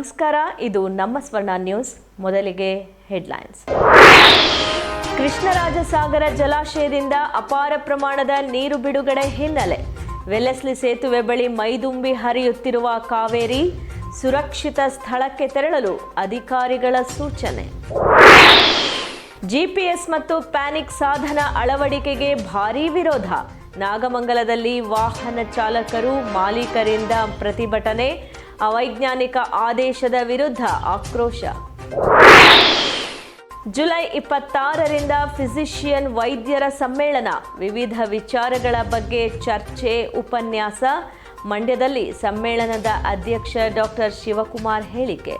ನಮಸ್ಕಾರ. ಇದು ನಮ್ಮ ಸ್ವರ್ಣ ನ್ಯೂಸ್, ಮೊದಲಿಗೆ ಹೆಡ್ಲೈನ್ಸ್. ಕೃಷ್ಣರಾಜಸಾಗರ ಜಲಾಶಯದಿಂದ ಅಪಾರ ಪ್ರಮಾಣದ ನೀರು ಬಿಡುಗಡೆ ಹಿನ್ನೆಲೆ. ವೆಲೆಸ್ಲಿ ಸೇತುವೆ ಬಳಿ ಮೈದುಂಬಿ ಹರಿಯುತ್ತಿರುವ ಕಾವೇರಿ ಸುರಕ್ಷಿತ ಸ್ಥಳಕ್ಕೆ ತೆರಳಲು ಅಧಿಕಾರಿಗಳ ಸೂಚನೆ. ಜಿಪಿಎಸ್ ಮತ್ತು ಪ್ಯಾನಿಕ್ ಸಾಧನ ಅಳವಡಿಕೆಗೆ ಭಾರೀ ವಿರೋಧ. ನಾಗಮಂಗಲದಲ್ಲಿ ವಾಹನ ಚಾಲಕರು ಮಾಲೀಕರಿಂದ ಪ್ರತಿಭಟನೆ. ಅವೈಜ್ಞಾನಿಕ ಆದೇಶದ ವಿರುದ್ಧ ಆಕ್ರೋಶ. ಜುಲೈ ಇಪ್ಪತ್ತಾರರಿಂದ ಫಿಸಿಷಿಯನ್ ವೈದ್ಯರ ಸಮ್ಮೇಳನ, ವಿವಿಧ ವಿಚಾರಗಳ ಬಗ್ಗೆ ಚರ್ಚೆ, ಉಪನ್ಯಾಸ, ಮಂಡ್ಯದಲ್ಲಿ ಸಮ್ಮೇಳನದ ಅಧ್ಯಕ್ಷ ಡಾಕ್ಟರ್ ಶಿವಕುಮಾರ್ ಹೇಳಿಕೆ.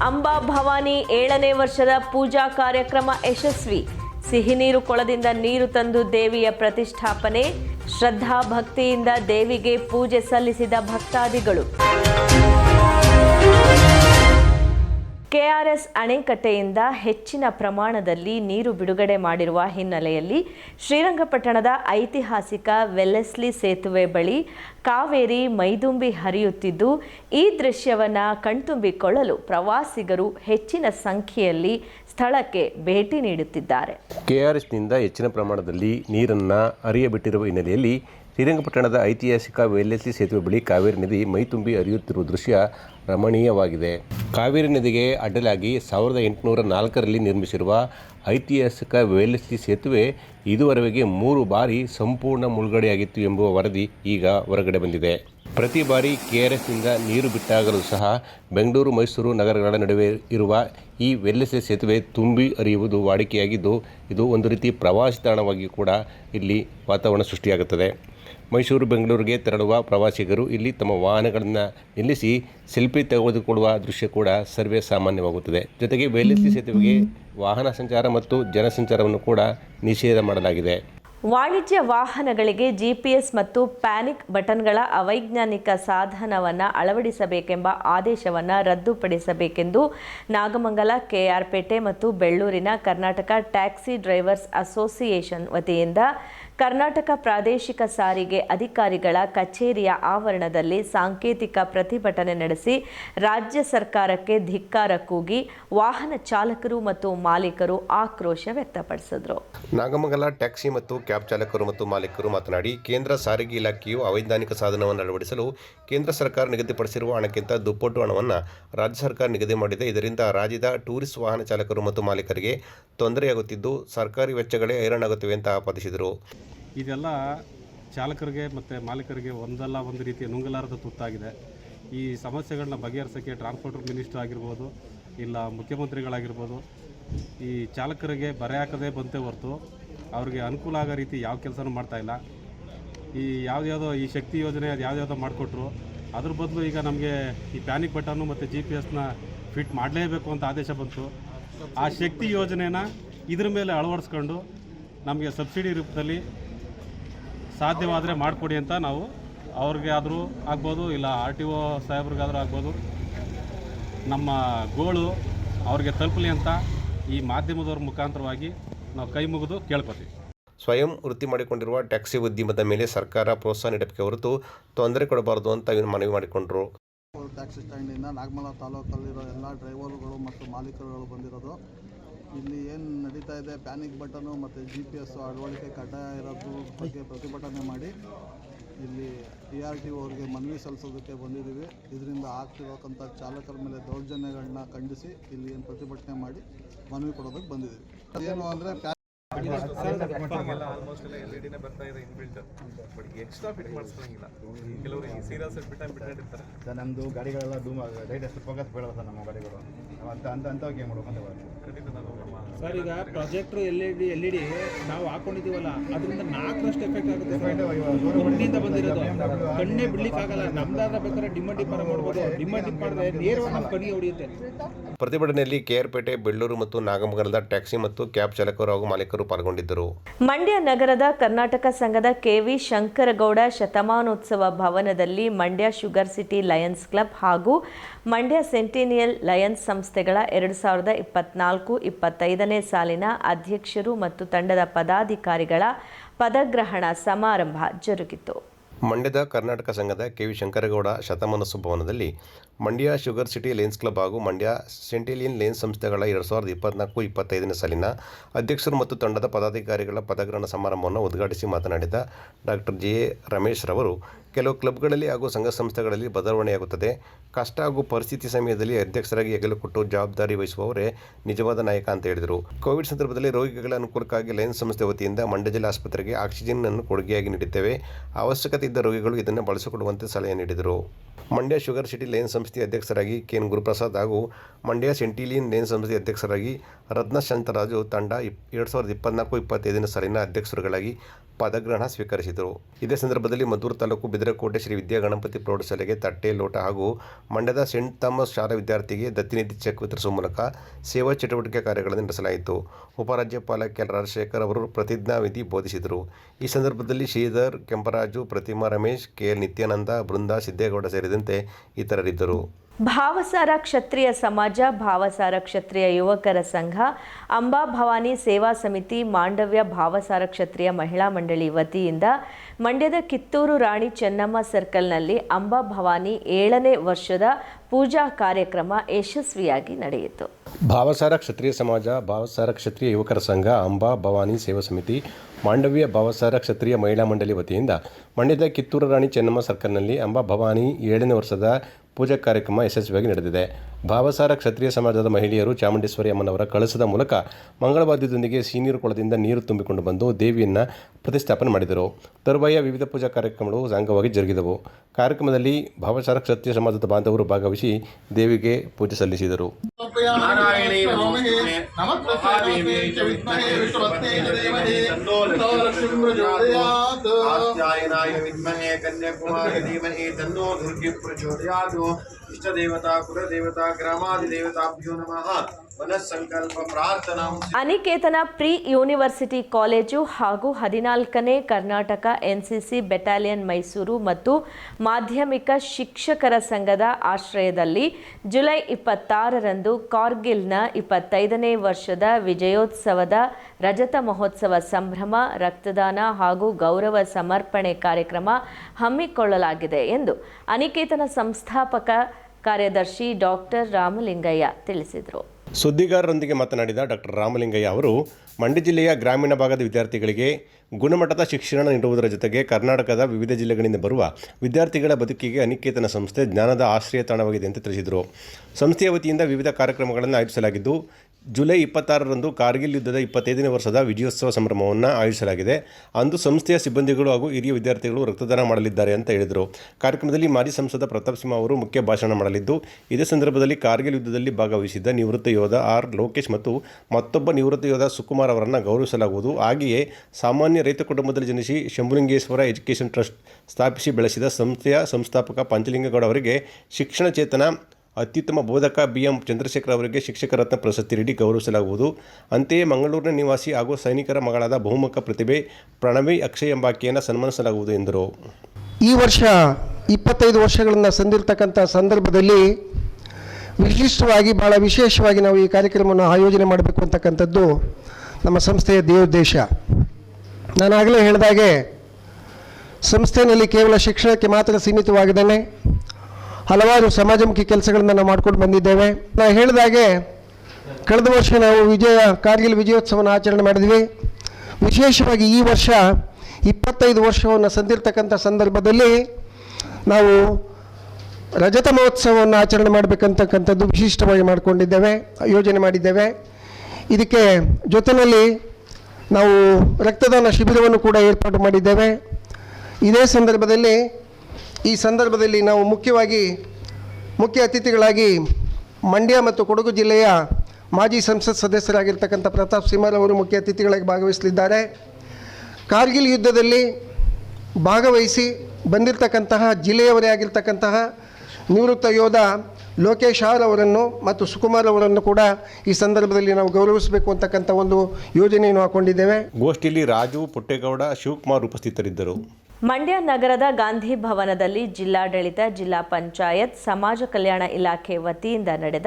ಅಂಬಾ ಭವಾನಿ ಏಳನೇ ವರ್ಷದ ಪೂಜಾ ಕಾರ್ಯಕ್ರಮ ಯಶಸ್ವಿ. ಸಿಹಿನೀರು ಕೊಳದಿಂದ ನೀರು ತಂದು ದೇವಿಯ ಪ್ರತಿಷ್ಠಾಪನೆ ಶ್ರದ್ಧಾ ಭಕ್ತಿಯಿಂದ ದೇವಿಗೆ ಪೂಜೆ ಸಲ್ಲಿಸಿದ ಭಕ್ತಾದಿಗಳು. ಕೆಆರ್ಎಸ್ ಅಣೆಕಟ್ಟೆಯಿಂದ ಹೆಚ್ಚಿನ ಪ್ರಮಾಣದಲ್ಲಿ ನೀರು ಬಿಡುಗಡೆ ಮಾಡಿರುವ ಹಿನ್ನೆಲೆಯಲ್ಲಿ ಶ್ರೀರಂಗಪಟ್ಟಣದ ಐತಿಹಾಸಿಕ ವೆಲ್ಲೆಸ್ಲಿ ಸೇತುವೆ ಬಳಿ ಕಾವೇರಿ ಮೈದುಂಬಿ ಹರಿಯುತ್ತಿದ್ದು, ಈ ದೃಶ್ಯವನ್ನು ಕಣ್ತುಂಬಿಕೊಳ್ಳಲು ಪ್ರವಾಸಿಗರು ಹೆಚ್ಚಿನ ಸಂಖ್ಯೆಯಲ್ಲಿ ಸ್ಥಳಕ್ಕೆ ಭೇಟಿ ನೀಡುತ್ತಿದ್ದಾರೆ. ಕೆಆರ್ಎಸ್ನಿಂದ ಹೆಚ್ಚಿನ ಪ್ರಮಾಣದಲ್ಲಿ ನೀರನ್ನು ಹರಿಯಬಿಟ್ಟಿರುವ ಹಿನ್ನೆಲೆಯಲ್ಲಿ ಶ್ರೀರಂಗಪಟ್ಟಣದ ಐತಿಹಾಸಿಕ ವೆಲ್ಲೆಸ್ಲಿ ಸೇತುವೆ ಬಳಿ ಕಾವೇರಿ ನದಿ ಮೈತುಂಬಿ ಹರಿಯುತ್ತಿರುವ ದೃಶ್ಯ ರಮಣೀಯವಾಗಿದೆ. ಕಾವೇರಿ ನದಿಗೆ ಅಡ್ಡಲಾಗಿ ಸಾವಿರದ ಎಂಟುನೂರ ನಾಲ್ಕರಲ್ಲಿ ನಿರ್ಮಿಸಿರುವ ಐತಿಹಾಸಿಕ ವೆಲ್ಲೆಸ್ಲಿ ಸೇತುವೆ ಇದುವರೆಗೆ ಮೂರು ಬಾರಿ ಸಂಪೂರ್ಣ ಮುಳುಗಡೆಯಾಗಿತ್ತು ಎಂಬುವ ವರದಿ ಈಗ ಹೊರಗಡೆ ಬಂದಿದೆ. ಪ್ರತಿ ಬಾರಿ ಕೆ ಆರ್ ಎಸ್ನಿಂದ ನೀರು ಬಿಟ್ಟಾಗಲೂ ಸಹ ಬೆಂಗಳೂರು ಮೈಸೂರು ನಗರಗಳ ನಡುವೆ ಇರುವ ಈ ವೆಲ್ಲೆಸೆ ಸೇತುವೆ ತುಂಬಿ ಹರಿಯುವುದು ವಾಡಿಕೆಯಾಗಿದ್ದು ಇದು ಒಂದು ರೀತಿ ಪ್ರವಾಸಿ ತಾಣವಾಗಿ ಕೂಡ ಇಲ್ಲಿ ವಾತಾವರಣ ಸೃಷ್ಟಿಯಾಗುತ್ತದೆ. ಮೈಸೂರು ಬೆಂಗಳೂರಿಗೆ ತೆರಳುವ ಪ್ರವಾಸಿಗರು ಇಲ್ಲಿ ತಮ್ಮ ವಾಹನಗಳನ್ನು ನಿಲ್ಲಿಸಿ ಸೆಲ್ಫಿ ತೆಗೆದುಕೊಳ್ಳುವ ದೃಶ್ಯ ಕೂಡ ಸರ್ವೇ ಸಾಮಾನ್ಯವಾಗುತ್ತದೆ. ಜೊತೆಗೆ ವೆಲ್ಲೆಸೆ ಸೇತುವೆಗೆ ವಾಹನ ಸಂಚಾರ ಮತ್ತು ಜನಸಂಚಾರವನ್ನು ಕೂಡ ನಿಷೇಧ ಮಾಡಲಾಗಿದೆ. ವಾಣಿಜ್ಯ ವಾಹನಗಳಿಗೆ ಜಿಪಿಎಸ್ ಮತ್ತು ಪ್ಯಾನಿಕ್ ಬಟನ್ಗಳ ಅವೈಜ್ಞಾನಿಕ ಸಾಧನವನ್ನು ಅಳವಡಿಸಬೇಕೆಂಬ ಆದೇಶವನ್ನು ರದ್ದುಪಡಿಸಬೇಕೆಂದು ನಾಗಮಂಗಲ ಕೆಆರ್ಪೇಟೆ ಮತ್ತು ಬೆಳ್ಳೂರಿನ ಕರ್ನಾಟಕ ಟ್ಯಾಕ್ಸಿ ಡ್ರೈವರ್ಸ್ ಅಸೋಸಿಯೇಷನ್ ವತಿಯಿಂದ ಕರ್ನಾಟಕ ಪ್ರಾದೇಶಿಕ ಸಾರಿಗೆ ಅಧಿಕಾರಿಗಳ ಕಚೇರಿಯ ಆವರಣದಲ್ಲಿ ಸಾಂಕೇತಿಕ ಪ್ರತಿಭಟನೆ ನಡೆಸಿ ರಾಜ್ಯ ಸರ್ಕಾರಕ್ಕೆ ಧಿಕ್ಕಾರ ಕೂಗಿ ವಾಹನ ಚಾಲಕರು ಮತ್ತು ಮಾಲೀಕರು ಆಕ್ರೋಶ ವ್ಯಕ್ತಪಡಿಸಿದರು. ನಾಗಮಂಗಲ ಟ್ಯಾಕ್ಸಿ ಮತ್ತು ಕ್ಯಾಬ್ ಚಾಲಕರು ಮತ್ತು ಮಾಲೀಕರು ಮಾತನಾಡಿ, ಕೇಂದ್ರ ಸಾರಿಗೆ ಇಲಾಖೆಯು ಅವೈಜ್ಞಾನಿಕ ಸಾಧನವನ್ನು ಅಳವಡಿಸಲು ಕೇಂದ್ರ ಸರ್ಕಾರ ನಿಗದಿಪಡಿಸಿರುವ ಹಣಕ್ಕಿಂತ ದುಪ್ಪಟ್ಟು ಹಣವನ್ನು ರಾಜ್ಯ ಸರ್ಕಾರ ನಿಗದಿ ಮಾಡಿದೆ. ಇದರಿಂದ ರಾಜ್ಯದ ಟೂರಿಸ್ಟ್ ವಾಹನ ಚಾಲಕರು ಮತ್ತು ಮಾಲೀಕರಿಗೆ ತೊಂದರೆಯಾಗುತ್ತಿದ್ದು, ಸರ್ಕಾರಿ ವೆಚ್ಚಗಳೇ ಹೈರಾಣಾಗುತ್ತಿವೆ ಅಂತ ಆಪಾದಿಸಿದರು. ಇದೆಲ್ಲ ಚಾಲಕರಿಗೆ ಮತ್ತು ಮಾಲೀಕರಿಗೆ ಒಂದಲ್ಲ ಒಂದು ರೀತಿಯ ನುಂಗಲಾರದ ತುತ್ತಾಗಿದೆ. ಈ ಸಮಸ್ಯೆಗಳನ್ನ ಬಗೆಹರಿಸೋಕ್ಕೆ ಟ್ರಾನ್ಸ್ಪೋರ್ಟ್ ಮಿನಿಸ್ಟರ್ ಆಗಿರ್ಬೋದು, ಇಲ್ಲ ಮುಖ್ಯಮಂತ್ರಿಗಳಾಗಿರ್ಬೋದು, ಈ ಚಾಲಕರಿಗೆ ಬರೆ ಹಾಕದೇ ಬಂತೆ ಹೊರತು ಅವ್ರಿಗೆ ಅನುಕೂಲ ಆಗೋ ರೀತಿ ಯಾವ ಕೆಲಸನೂ ಮಾಡ್ತಾಯಿಲ್ಲ ಈ ಯಾವುದ್ಯಾವುದೋ ಈ ಶಕ್ತಿ ಯೋಜನೆ ಅದು ಯಾವುದ್ಯಾವುದೋ ಮಾಡಿಕೊಟ್ರು, ಅದ್ರ ಬದಲು ಈಗ ನಮಗೆ ಈ ಪ್ಯಾನಿಕ್ ಬಟನ್ನು ಮತ್ತು ಜಿ ಪಿ ಎಸ್ನ ಫಿಟ್ ಮಾಡಲೇಬೇಕು ಅಂತ ಆದೇಶ ಬಂತು. ಆ ಶಕ್ತಿ ಯೋಜನೆನ ಇದ್ರ ಮೇಲೆ ಅಳವಡಿಸ್ಕೊಂಡು ನಮಗೆ ಸಬ್ಸಿಡಿ ರೂಪದಲ್ಲಿ ಸಾಧ್ಯವಾದರೆ ಮಾಡಿಕೊಡಿ ಅಂತ ನಾವು ಅವ್ರಿಗೆ ಆದರೂ ಆಗ್ಬೋದು ಇಲ್ಲ ಆರ್ ಟಿ ಒ ಸಾಹೇಬ್ರಿಗಾದರೂ ಆಗ್ಬೋದು. ನಮ್ಮ ಗೋಳು ಅವ್ರಿಗೆ ತಲುಪಲಿ ಅಂತ ಈ ಮಾಧ್ಯಮದವ್ರ ಮುಖಾಂತರವಾಗಿ ನಾವು ಕೈ ಮುಗಿದು ಕೇಳ್ಕೊತೀವಿ. ಸ್ವಯಂ ವೃತ್ತಿ ಮಾಡಿಕೊಂಡಿರುವ ಟ್ಯಾಕ್ಸಿ ಉದ್ಯಮದ ಮೇಲೆ ಸರ್ಕಾರ ಪ್ರೋತ್ಸಾಹ ನೀಡಬೇಕೆ ಹೊರತು ತೊಂದರೆ ಕೊಡಬಾರದು ಅಂತ ಇವ್ರು ಮನವಿ ಮಾಡಿಕೊಂಡರು. ಟ್ಯಾಕ್ಸಿ ಸ್ಟ್ಯಾಂಡಿಂದ ನಾಗಮಲ ತಾಲೂಕಲ್ಲಿರೋ ಎಲ್ಲ ಡ್ರೈವರ್ಗಳು ಮತ್ತು ಮಾಲೀಕರುಗಳು ಬಂದಿರೋದು. ಇಲ್ಲಿ ಏನು ನಡೀತಾ ಇದೆ? ಪ್ಯಾನಿಕ್ ಬಟನು ಮತ್ತು ಜಿ ಪಿ ಎಸ್ ಅಳವಡಿಕೆ ಕಡ್ಡಾಯ ಇರೋದು ಬಗ್ಗೆ ಪ್ರತಿಭಟನೆ ಮಾಡಿ ಇಲ್ಲಿ ಟಿ ಆರ್ ಟಿ ಅವ್ರಿಗೆ ಮನವಿ ಸಲ್ಲಿಸೋದಕ್ಕೆ ಬಂದಿದ್ದೀವಿ. ಇದರಿಂದ ಆಗ್ತಿರೋಕ್ಕಂಥ ಚಾಲಕರ ಮೇಲೆ ದೌರ್ಜನ್ಯಗಳನ್ನ ಖಂಡಿಸಿ ಇಲ್ಲಿ ಏನು ಪ್ರತಿಭಟನೆ ಮಾಡಿ ಮನವಿ ಕೊಡೋದಕ್ಕೆ ಬಂದಿದ್ದೀವಿ. ಏನು ಅಂದರೆ ಆಲ್ಮೋಸ್ಟ್ ಎಲ್ಲ ಎಲ್ ಇಡಿನೇ ಬರ್ತಾ ಇದೆ ಇನ್ಬಿಲ್ಟ್ ಬಟ್ ಎಕ್ಸ್ಟ್ರಾ ಫಿಟ್ ಮಾಡಿಸ್ಕೊಳಂಗಿಲ್ಲ. ಕೆಲವರು ಈ ಬಿಟ್ಟ ಸರ್ ನಮ್ಮದು ಗಾಡಿಗಳೆಲ್ಲ ಧೂಮ ರೈಟ್ ಅಷ್ಟು ಫೋಕಸ್ ಬೇಡ ಸರ್ ನಮ್ಮ ಗಾಡಿಗಳು. ನಾವು ಅಂತ ಅಂತ ಅಂತವಾಗಿ ಏನು ಮಾಡ್ಬೇಕಂತ ಖಂಡಿತ ನಾವು ನಮ್ಮ ಸರ್ ಈಗ projector L E D L E D ನಾವು ಹಾಕೊಂಡಿದ್ದೀವಲ್ಲ ಅದರಿಂದ ನಾಲ್ಕರಷ್ಟು ಎಫೆಕ್ಟ್ ಆಗುತ್ತೆ ಕಣ್ಣಿಂದ ಬಂದಿರೋದು. ಕಣ್ಣೇ ಬಿಡ್ಲಿಕ್ಕಾಗಲ್ಲ ನಮ್ದಾದ್ರೆ ಬೇಕಾದ್ರೆ ಡಿಮ್ಮ ಡಿಪ್ಪರ ಮಾಡ್ಬೋದು. ಡಿಮ್ಮ ಡಿಪ್ ಮಾಡಿದ್ರೆ ನೇರವಾಗಿ ನಮ್ಮ ಕಣ್ಣಿಗೆ ಹೊಡೆಯುತ್ತೆ. ಪ್ರತಿಭಟನೆಯಲ್ಲಿ ಕೆಆರ್ಪೇಟೆ ಬೆಳ್ಳೂರು ಮತ್ತು ನಾಗಮಂಗಲದ ಟ್ಯಾಕ್ಸಿ ಮತ್ತು ಕ್ಯಾಬ್ ಚಾಲಕರು ಹಾಗೂ ಮಾಲೀಕರು ಪಾಲ್ಗೊಂಡಿದ್ದರು. ಮಂಡ್ಯ ನಗರದ ಕರ್ನಾಟಕ ಸಂಘದ ಕೆವಿ ಶಂಕರಗೌಡ ಶತಮಾನೋತ್ಸವ ಭವನದಲ್ಲಿ Mandya sugar city Lions club ಹಾಗೂ ಮಂಡ್ಯ ಸೆಂಟಿನಿಯಲ್ ಲಯನ್ಸ್ ಸಂಸ್ಥೆಗಳ ಎರಡು ಸಾವಿರದ ಇಪ್ಪತ್ನಾಲ್ಕು ಇಪ್ಪತ್ತೈದನೇ ಸಾಲಿನ ಅಧ್ಯಕ್ಷರು ಮತ್ತು ತಂಡದ ಪದಾಧಿಕಾರಿಗಳ ಪದಗ್ರಹಣ ಸಮಾರಂಭ ಜರುಗಿತು. ಮಂಡ್ಯದ ಕರ್ನಾಟಕ ಸಂಘದ ಕೆ ವಿ ಶಂಕರಗೌಡ ಶತಮಾನೋತ್ಸವ ಭವನದಲ್ಲಿ Mandya sugar city Lions club ಹಾಗೂ ಮಂಡ್ಯ ಸೆಂಟಿಲಿಯನ್ ಲೇನ್ಸ್ ಸಂಸ್ಥೆಗಳ ಎರಡು ಸಾವಿರದ ಇಪ್ಪತ್ನಾಲ್ಕು ಇಪ್ಪತ್ತೈದನೇ ಸಾಲಿನ ಅಧ್ಯಕ್ಷರು ಮತ್ತು ತಂಡದ ಪದಾಧಿಕಾರಿಗಳ ಪದಗ್ರಹಣ ಸಮಾರಂಭವನ್ನು ಉದ್ಘಾಟಿಸಿ ಮಾತನಾಡಿದ ಡಾಕ್ಟರ್ ಜೆ ಎ ರಮೇಶ್ ರವರು ಕೆಲವು ಕ್ಲಬ್ಗಳಲ್ಲಿ ಹಾಗೂ ಸಂಘ ಸಂಸ್ಥೆಗಳಲ್ಲಿ ಬದಲಾವಣೆಯಾಗುತ್ತದೆ. ಕಷ್ಟ ಹಾಗೂ ಪರಿಸ್ಥಿತಿ ಸಮಯದಲ್ಲಿ ಅಧ್ಯಕ್ಷರಾಗಿ ಹೆಗಲು ಕೊಟ್ಟು ಜವಾಬ್ದಾರಿ ವಹಿಸುವವರೇ ನಿಜವಾದ ನಾಯಕ ಅಂತ ಹೇಳಿದರು. ಕೋವಿಡ್ ಸಂದರ್ಭದಲ್ಲಿ ರೋಗಿಗಳ ಅನುಕೂಲಕ್ಕಾಗಿ ಲಯನ್ಸ್ ಸಂಸ್ಥೆ ವತಿಯಿಂದ ಮಂಡ್ಯ ಜಿಲ್ಲಾ ಆಸ್ಪತ್ರೆಗೆ ಆಕ್ಸಿಜನ್ ಅನ್ನು ಕೊಡುಗೆಯಾಗಿ ನೀಡುತ್ತೇವೆ ಅವಶ್ಯಕತೆ ಇದ್ದ ರೋಗಿಗಳು ಇದನ್ನು ಬಳಸಿಕೊಡುವಂತೆ ಸಲಹೆ ನೀಡಿದರು. ಮಂಡ್ಯ ಶುಗರ್ ಸಿಟಿ ಲೈನ್ ಸಂಸ್ಥೆ ಅಧ್ಯಕ್ಷರಾಗಿ ಕೆ ಎನ್ ಗುರುಪ್ರಸಾದ್ ಹಾಗೂ ಮಂಡ್ಯ ಸೆಂಟಿಲಿಯನ್ ಲೈನ್ ಸಂಸ್ಥೆ ಅಧ್ಯಕ್ಷರಾಗಿ ರತ್ನ ಶಾಂತರಾಜು ತಂಡ ಇಪ್, ಎರಡು ಸಾವಿರದ ಇಪ್ಪತ್ನಾಲ್ಕು ಇಪ್ಪತ್ತೈದನೇ ಸಾಲಿನ ಅಧ್ಯಕ್ಷರುಗಳಾಗಿ ಪದಗ್ರಹಣ ಸ್ವೀಕರಿಸಿದರು. ಇದೇ ಸಂದರ್ಭದಲ್ಲಿ ಮದ್ದೂರು ತಾಲೂಕು ಬಿದರಕೋಟೆ ಶ್ರೀ ವಿದ್ಯಾ ಗಣಪತಿ ಪ್ರೌಢಶಾಲೆಗೆ ತಟ್ಟೆ ಲೋಟ ಹಾಗೂ ಮಂಡ್ಯದ ಸೆಂಟ್ ಥಾಮಸ್ ಶಾಲಾ ವಿದ್ಯಾರ್ಥಿಗೆ ದತ್ತಿನಿಧಿ ಚೆಕ್ ವಿತರಿಸುವ ಮೂಲಕ ಸೇವಾ ಚಟುವಟಿಕೆ ಕಾರ್ಯಗಳನ್ನು ನಡೆಸಲಾಯಿತು. ಉಪರಾಜ್ಯಪಾಲ ಕೆ ರಾಜಶೇಖರ್ ಅವರು ಪ್ರತಿಜ್ಞಾವಿಧಿ ಬೋಧಿಸಿದರು. ಈ ಸಂದರ್ಭದಲ್ಲಿ ಶ್ರೀಧರ್ ಕೆಂಪರಾಜು, ಪ್ರತಿಮಾ ರಮೇಶ್, ಕೆ ಎಲ್ ನಿತ್ಯಾನಂದ, ಬೃಂದಾ ಸಿದ್ದೇಗೌಡ ಸೇರಿದಂತೆ ಇತರರಿದ್ದರು. ಭಾವಸಾರ ಕ್ಷತ್ರಿಯ ಸಮಾಜ, ಭಾವಸಾರ ಕ್ಷತ್ರಿಯ ಯುವಕರ ಸಂಘ, ಅಂಬಾ ಭವಾನಿ ಸೇವಾ ಸಮಿತಿ, ಮಾಂಡವ್ಯ ಭಾವಸಾರ ಕ್ಷತ್ರಿಯ ಮಹಿಳಾ ಮಂಡಳಿ ವತಿಯಿಂದ ಮಂಡ್ಯದ ಕಿತ್ತೂರು ರಾಣಿ ಚೆನ್ನಮ್ಮ ಸರ್ಕಲ್ನಲ್ಲಿ ಅಂಬಾ ಭವಾನಿ ಏಳನೇ ವರ್ಷದ ಪೂಜಾ ಕಾರ್ಯಕ್ರಮ ಯಶಸ್ವಿಯಾಗಿ ನಡೆಯಿತು. ಭಾವಸಾರ ಕ್ಷತ್ರಿಯ ಸಮಾಜ, ಭಾವಸಾರ ಕ್ಷತ್ರಿಯ ಯುವಕರ ಸಂಘ, ಅಂಬಾ ಭವಾನಿ ಸೇವಾ ಸಮಿತಿ, ಮಾಂಡವ್ಯ ಭಾವಸಾರ ಕ್ಷತ್ರಿಯ ಮಹಿಳಾ ಮಂಡಳಿ ವತಿಯಿಂದ ಮಂಡ್ಯದ ಕಿತ್ತೂರು ರಾಣಿ ಚೆನ್ನಮ್ಮ ಸರ್ಕಲ್ನಲ್ಲಿ ಅಂಬಾ ಭವಾನಿ ಏಳನೇ ವರ್ಷದ ಪೂಜಾ ಕಾರ್ಯಕ್ರಮ ಯಶಸ್ವಿಯಾಗಿ ನಡೆದಿದೆ. ಭಾವಸಾರ ಕ್ಷತ್ರಿಯ ಸಮಾಜದ ಮಹಿಳೆಯರು ಚಾಮುಂಡೇಶ್ವರಿ ಅಮ್ಮನವರ ಕಳಸದ ಮೂಲಕ ಮಂಗಳವಾದ್ಯದೊಂದಿಗೆ ಸೀನಿಯರ್ ಕೊಳದಿಂದ ನೀರು ತುಂಬಿಕೊಂಡು ಬಂದು ದೇವಿಯನ್ನು ಪ್ರತಿಷ್ಠಾಪನೆ ಮಾಡಿದರು. ತರುವಾಯ ವಿವಿಧ ಪೂಜಾ ಕಾರ್ಯಕ್ರಮಗಳು ಸಾಂಗವಾಗಿ ಜರುಗಿದವು. ಕಾರ್ಯಕ್ರಮದಲ್ಲಿ ಭಾವಸಾರ ಕ್ಷತ್ರಿಯ ಸಮಾಜದ ಬಾಂಧವರು ಭಾಗವಹಿಸಿ ದೇವಿಗೆ ಪೂಜೆ ಸಲ್ಲಿಸಿದರು. ಅನಿಕೇತನ ಪ್ರಿ ಯೂನಿವರ್ಸಿಟಿ ಕಾಲೇಜು ಹಾಗೂ ಹದಿನಾಲ್ಕನೇ ಕರ್ನಾಟಕ ಎನ್ಸಿಸಿ ಬೆಟಾಲಿಯನ್ ಮೈಸೂರು ಮತ್ತು ಮಾಧ್ಯಮಿಕ ಶಿಕ್ಷಕರ ಸಂಘದ ಆಶ್ರಯದಲ್ಲಿ ಜುಲೈ ಇಪ್ಪತ್ತಾರರಂದು ಕಾರ್ಗಿಲ್ನ ಇಪ್ಪತ್ತೈದನೇ ವರ್ಷದ ವಿಜಯೋತ್ಸವದ ರಜತ ಮಹೋತ್ಸವ ಸಂಭ್ರಮ, ರಕ್ತದಾನ ಹಾಗೂ ಗೌರವ ಸಮರ್ಪಣೆ ಕಾರ್ಯಕ್ರಮ ಹಮ್ಮಿಕೊಳ್ಳಲಾಗಿದೆ ಎಂದು ಅನಿಕೇತನ ಸಂಸ್ಥಾಪಕ ಕಾರ್ಯದರ್ಶಿ ಡಾಕ್ಟರ್ ರಾಮಲಿಂಗಯ್ಯ ತಿಳಿಸಿದರು. ಸುದ್ದಿಗಾರರೊಂದಿಗೆ ಮಾತನಾಡಿದ ಡಾಕ್ಟರ್ ರಾಮಲಿಂಗಯ್ಯ ಅವರು, ಮಂಡ್ಯ ಜಿಲ್ಲೆಯ ಗ್ರಾಮೀಣ ಭಾಗದ ವಿದ್ಯಾರ್ಥಿಗಳಿಗೆ ಗುಣಮಟ್ಟದ ಶಿಕ್ಷಣ ನೀಡುವುದರ ಜೊತೆಗೆ ಕರ್ನಾಟಕದ ವಿವಿಧ ಜಿಲ್ಲೆಗಳಿಂದ ಬರುವ ವಿದ್ಯಾರ್ಥಿಗಳ ಬದುಕಿಗೆ ಅನಿಕೇತನ ಸಂಸ್ಥೆ ಜ್ಞಾನದ ಆಶ್ರಯ ತಾಣವಾಗಿದೆ ಎಂದು ತಿಳಿಸಿದರು. ಸಂಸ್ಥೆಯ ವತಿಯಿಂದ ವಿವಿಧ ಕಾರ್ಯಕ್ರಮಗಳನ್ನು ಆಯೋಜಿಸಲಾಗಿದ್ದು ಜುಲೈ ಇಪ್ಪತ್ತಾರರಂದು ಕಾರ್ಗಿಲ್ ಯುದ್ಧದ ಇಪ್ಪತ್ತೈದನೇ ವರ್ಷದ ವಿಜಯೋತ್ಸವ ಸಂಭ್ರಮವನ್ನು ಆಯೋಜಿಸಲಾಗಿದೆ. ಅಂದು ಸಂಸ್ಥೆಯ ಸಿಬ್ಬಂದಿಗಳು ಹಾಗೂ ಹಿರಿಯ ವಿದ್ಯಾರ್ಥಿಗಳು ರಕ್ತದಾನ ಮಾಡಲಿದ್ದಾರೆ ಅಂತ ಹೇಳಿದರು. ಕಾರ್ಯಕ್ರಮದಲ್ಲಿ ಮಾಜಿ ಸಂಸದ ಪ್ರತಾಪ್ ಸಿಂಹ ಅವರು ಮುಖ್ಯ ಭಾಷಣ ಮಾಡಲಿದ್ದು, ಇದೇ ಸಂದರ್ಭದಲ್ಲಿ ಕಾರ್ಗಿಲ್ ಯುದ್ಧದಲ್ಲಿ ಭಾಗವಹಿಸಿದ್ದ ನಿವೃತ್ತ ಯೋಧ ಆರ್ ಲೋಕೇಶ್ ಮತ್ತು ಮತ್ತೊಬ್ಬ ನಿವೃತ್ತ ಯೋಧ ಸುಕುಮಾರ್ ಅವರನ್ನು ಗೌರವಿಸಲಾಗುವುದು. ಹಾಗೆಯೇ ಸಾಮಾನ್ಯ ರೈತ ಕುಟುಂಬದಲ್ಲಿ ಜನಿಸಿ ಶಂಭುಲಿಂಗೇಶ್ವರ ಎಜುಕೇಷನ್ ಟ್ರಸ್ಟ್ ಸ್ಥಾಪಿಸಿ ಬೆಳೆಸಿದ ಸಂಸ್ಥೆಯ ಸಂಸ್ಥಾಪಕ ಪಂಚಲಿಂಗಗೌಡ ಅವರಿಗೆ ಶಿಕ್ಷಣ ಚೇತನ ಅತ್ಯುತ್ತಮ ಬೋಧಕ ಬಿ ಎಂ ಚಂದ್ರಶೇಖರ್ ಅವರಿಗೆ ಶಿಕ್ಷಕ ರತ್ನ ಪ್ರಶಸ್ತಿ ನೀಡಿ ಗೌರವಿಸಲಾಗುವುದು. ಅಂತೆಯೇ ಮಂಗಳೂರಿನ ನಿವಾಸಿ ಹಾಗೂ ಸೈನಿಕರ ಮಗಳಾದ ಬಹುಮುಖ ಪ್ರತಿಭೆ ಪ್ರಣವಿ ಅಕ್ಷಯ್ ಎಂಬಾಕೆಯನ್ನು ಸನ್ಮಾನಿಸಲಾಗುವುದು ಎಂದರು. ಈ ವರ್ಷ ಇಪ್ಪತ್ತೈದು ವರ್ಷಗಳನ್ನು ಸಂದಿರ್ತಕ್ಕಂಥ ಸಂದರ್ಭದಲ್ಲಿ ವಿಶಿಷ್ಟವಾಗಿ ಭಾಳ ವಿಶೇಷವಾಗಿ ನಾವು ಈ ಕಾರ್ಯಕ್ರಮವನ್ನು ಆಯೋಜನೆ ಮಾಡಬೇಕು ಅಂತಕ್ಕಂಥದ್ದು ನಮ್ಮ ಸಂಸ್ಥೆಯ ದೇವೋದ್ದೇಶ ನಾನಾಗಲೇ ಹೇಳಿದಾಗೆ ಸಂಸ್ಥೆಯಲ್ಲಿ ಕೇವಲ ಶಿಕ್ಷಣಕ್ಕೆ ಮಾತ್ರ ಸೀಮಿತವಾಗಿದ್ದೇನೆ. ಹಲವಾರು ಸಮಾಜಮುಖಿ ಕೆಲಸಗಳನ್ನು ನಾವು ಮಾಡ್ಕೊಂಡು ಬಂದಿದ್ದೇವೆ. ನಾವು ಹೇಳಿದಾಗೆ ಕಳೆದ ವರ್ಷ ನಾವು ವಿಜಯ, ಕಾರ್ಗಿಲ್ ವಿಜಯೋತ್ಸವನ ಆಚರಣೆ ಮಾಡಿದ್ವಿ. ವಿಶೇಷವಾಗಿ ಈ ವರ್ಷ ಇಪ್ಪತ್ತೈದು ವರ್ಷವನ್ನು ಸಂದಿರ್ತಕ್ಕಂಥ ಸಂದರ್ಭದಲ್ಲಿ ನಾವು ರಜತ ಮಹೋತ್ಸವವನ್ನು ಆಚರಣೆ ಮಾಡಬೇಕಂತಕ್ಕಂಥದ್ದು ವಿಶಿಷ್ಟವಾಗಿ ಮಾಡಿಕೊಂಡಿದ್ದೇವೆ, ಯೋಜನೆ ಮಾಡಿದ್ದೇವೆ. ಇದಕ್ಕೆ ಜೊತೆಯಲ್ಲಿ ನಾವು ರಕ್ತದಾನ ಶಿಬಿರವನ್ನು ಕೂಡ ಏರ್ಪಾಡು ಮಾಡಿದ್ದೇವೆ. ಇದೇ ಸಂದರ್ಭದಲ್ಲಿ ಈ ಸಂದರ್ಭದಲ್ಲಿ ನಾವು ಮುಖ್ಯವಾಗಿ ಮುಖ್ಯ ಅತಿಥಿಗಳಾಗಿ ಮಂಡ್ಯ ಮತ್ತು ಕೊಡಗು ಜಿಲ್ಲೆಯ ಮಾಜಿ ಸಂಸತ್ ಸದಸ್ಯರಾಗಿರ್ತಕ್ಕಂಥ ಪ್ರತಾಪ್ ಸಿಂಹರ್ ಅವರು ಮುಖ್ಯ ಅತಿಥಿಗಳಾಗಿ ಭಾಗವಹಿಸಲಿದ್ದಾರೆ. ಕಾರ್ಗಿಲ್ ಯುದ್ಧದಲ್ಲಿ ಭಾಗವಹಿಸಿ ಬಂದಿರತಕ್ಕಂತಹ ಜಿಲ್ಲೆಯವರೇ ಆಗಿರ್ತಕ್ಕಂತಹ ನಿವೃತ್ತ ಯೋಧ ಲೋಕೇಶ್ ಆರ್ ಅವರನ್ನು ಮತ್ತು ಸುಕುಮಾರ್ ಅವರನ್ನು ಕೂಡ ಈ ಸಂದರ್ಭದಲ್ಲಿ ನಾವು ಗೌರವಿಸಬೇಕು ಅಂತಕ್ಕಂಥ ಒಂದು ಯೋಜನೆಯನ್ನು ಹಾಕೊಂಡಿದ್ದೇವೆ. ಗೋಷ್ಠಿಯಲ್ಲಿ ರಾಜು ಪುಟ್ಟೇಗೌಡ ಶಿವಕುಮಾರ್ ಉಪಸ್ಥಿತರಿದ್ದರು. ಮಂಡ್ಯ ನಗರದ ಗಾಂಧಿ ಭವನದಲ್ಲಿ ಜಿಲ್ಲಾಡಳಿತ, ಜಿಲ್ಲಾ ಪಂಚಾಯತ್, ಸಮಾಜ ಕಲ್ಯಾಣ ಇಲಾಖೆ ವತಿಯಿಂದ ನಡೆದ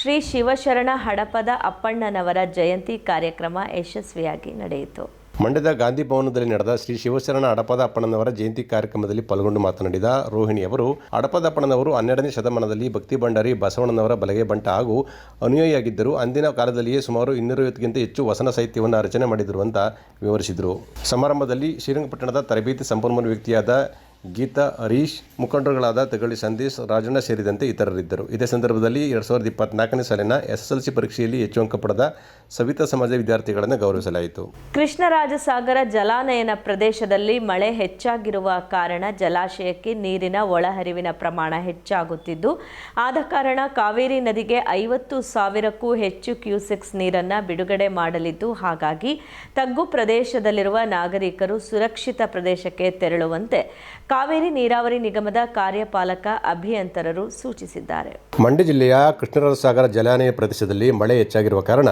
ಶ್ರೀ ಶಿವಶರಣ ಹಡಪದ ಅಪ್ಪಣ್ಣನವರ ಜಯಂತಿ ಕಾರ್ಯಕ್ರಮ ಯಶಸ್ವಿಯಾಗಿ ನಡೆಯಿತು. ಮಂಡ್ಯದ ಗಾಂಧಿ ಭವನದಲ್ಲಿ ನಡೆದ ಶ್ರೀ ಶಿವಶರಣ ಅಡಪದ ಅಪ್ಪಣ್ಣನವರ ಜಯಂತಿ ಕಾರ್ಯಕ್ರಮದಲ್ಲಿ ಪಾಲ್ಗೊಂಡು ಮಾತನಾಡಿದ ರೋಹಿಣಿ ಅವರು ಅಡಪದ ಅಪ್ಪಣ್ಣನವರು ಹನ್ನೆರಡನೇ ಶತಮಾನದಲ್ಲಿ ಭಕ್ತಿ ಭಂಡಾರಿ ಬಸವಣ್ಣನವರ ಬಲಗೆ ಬಂಟ ಹಾಗೂ ಅನುಯಾಯಿಯಾಗಿದ್ದರು. ಅಂದಿನ ಕಾಲದಲ್ಲಿಯೇ ಸುಮಾರು ಇನ್ನೂರೈವತ್ತಕ್ಕಿಂತ ಹೆಚ್ಚು ವಸನ ಸಾಹಿತ್ಯವನ್ನು ರಚನೆ ಮಾಡಿದರು ಅಂತ ವಿವರಿಸಿದರು. ಸಮಾರಂಭದಲ್ಲಿ ಶ್ರೀರಂಗಪಟ್ಟಣದ ತರಬೇತಿ ಸಂಪನ್ಮೂಲ ವ್ಯಕ್ತಿಯಾದ ಗೀತಾ, ಹರೀಶ್ ಮುಖಂಡರುಗಳಾದ ತಗಳಿ ಸಂದೇಶ್, ರಾಜಣ್ಣ ಸೇರಿದಂತೆ ಇತರರಿದ್ದರು. ಇದೇ ಸಂದರ್ಭದಲ್ಲಿ ಎರಡು ಸಾವಿರದ ಇಪ್ಪತ್ನಾಲ್ಕನೇ ಸಾಲಿನ ಎಸ್ಎಸ್ಎಲ್ಸಿ ಪರೀಕ್ಷೆಯಲ್ಲಿ ಹೆಚ್ಚು ಅಂಕ ಪಡೆದ ಸವಿತಾ ಸಮಾಜ ವಿದ್ಯಾರ್ಥಿಗಳನ್ನು ಗೌರವಿಸಲಾಯಿತು. ಕೃಷ್ಣರಾಜಸಾಗರ ಜಲಾನಯನ ಪ್ರದೇಶದಲ್ಲಿ ಮಳೆ ಹೆಚ್ಚಾಗಿರುವ ಕಾರಣ ಜಲಾಶಯಕ್ಕೆ ನೀರಿನ ಒಳಹರಿವಿನ ಪ್ರಮಾಣ ಹೆಚ್ಚಾಗುತ್ತಿದ್ದು, ಆದ ಕಾರಣ ಕಾವೇರಿ ನದಿಗೆ ಐವತ್ತು ಸಾವಿರಕ್ಕೂ ಹೆಚ್ಚು ಕ್ಯೂಸೆಕ್ಸ್ ನೀರನ್ನು ಬಿಡುಗಡೆ ಮಾಡಲಿದ್ದು, ಹಾಗಾಗಿ ತಗ್ಗು ಪ್ರದೇಶದಲ್ಲಿರುವ ನಾಗರಿಕರು ಸುರಕ್ಷಿತ ಪ್ರದೇಶಕ್ಕೆ ತೆರಳುವಂತೆ ಕಾವೇರಿ ನೀರಾವರಿ ನಿಗಮದ ಕಾರ್ಯಪಾಲಕ ಅಭಿಯಂತರರು ಸೂಚಿಸಿದ್ದಾರೆ. ಮಂಡ್ಯ ಜಿಲ್ಲೆಯ ಕೃಷ್ಣರಾಜಸಾಗರ ಜಲಾನಯ ಪ್ರದೇಶದಲ್ಲಿ ಮಳೆ ಹೆಚ್ಚಾಗಿರುವ ಕಾರಣ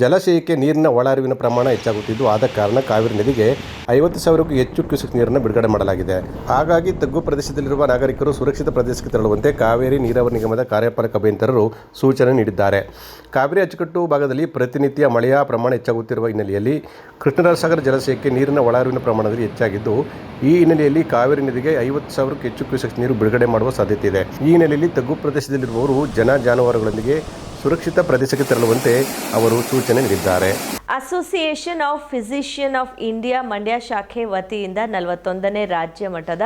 ಜಲಾಶಯಕ್ಕೆ ನೀರಿನ ಒಳಹರಿವಿನ ಪ್ರಮಾಣ ಹೆಚ್ಚಾಗುತ್ತಿದ್ದು, ಆದ ಕಾರಣ ಕಾವೇರಿ ನದಿಗೆ ಐವತ್ತು ಸಾವಿರಕ್ಕೂ ಹೆಚ್ಚು ಕ್ಯೂಸೆಕ್ ನೀರನ್ನು ಬಿಡುಗಡೆ ಮಾಡಲಾಗಿದೆ. ಹಾಗಾಗಿ ತಗ್ಗು ಪ್ರದೇಶದಲ್ಲಿರುವ ನಾಗರಿಕರು ಸುರಕ್ಷಿತ ಪ್ರದೇಶಕ್ಕೆ ತೆರಳುವಂತೆ ಕಾವೇರಿ ನೀರಾವರಿ ನಿಗಮದ ಕಾರ್ಯಪಾಲಕ ಅಭಿಯಂತರರು ಸೂಚನೆ ನೀಡಿದ್ದಾರೆ. ಕಾವೇರಿ ಅಚ್ಚುಕಟ್ಟು ಭಾಗದಲ್ಲಿ ಪ್ರತಿನಿತ್ಯ ಮಳೆಯ ಪ್ರಮಾಣ ಹೆಚ್ಚಾಗುತ್ತಿರುವ ಹಿನ್ನೆಲೆಯಲ್ಲಿ ಕೃಷ್ಣರಾಜಸಾಗರ ಜಲಾಶಯಕ್ಕೆ ನೀರಿನ ಒಳಹರಿವಿನ ಪ್ರಮಾಣದಲ್ಲಿ ಹೆಚ್ಚಾಗಿದ್ದು, ಈ ಹಿನ್ನೆಲೆಯಲ್ಲಿ ಕಾವೇರಿ ನದಿಗೆ ಐವತ್ತು ಸಾವಿರಕ್ಕೂ ಹೆಚ್ಚು ಕ್ಯೂಸೆಕ್ ನೀರು ಬಿಡುಗಡೆ ಮಾಡುವ ಸಾಧ್ಯತೆ ಇದೆ. ಈ ಹಿನ್ನೆಲೆಯಲ್ಲಿ ತಗ್ಗು ಪ್ರದೇಶದಲ್ಲಿರುವವರು ಜನ ಜಾನುವಾರುಗಳೊಂದಿಗೆ ಸುರಕ್ಷಿತ ಪ್ರದೇಶಕ್ಕೆ ತೆರಳುವಂತೆ ಅವರು ಸೂಚನೆ ನೀಡಿದ್ದಾರೆ. Association of physician of India Mandya ಶಾಖೆ ವತಿಯಿಂದ ನಲವತ್ತೊಂದನೇ ರಾಜ್ಯ ಮಟ್ಟದ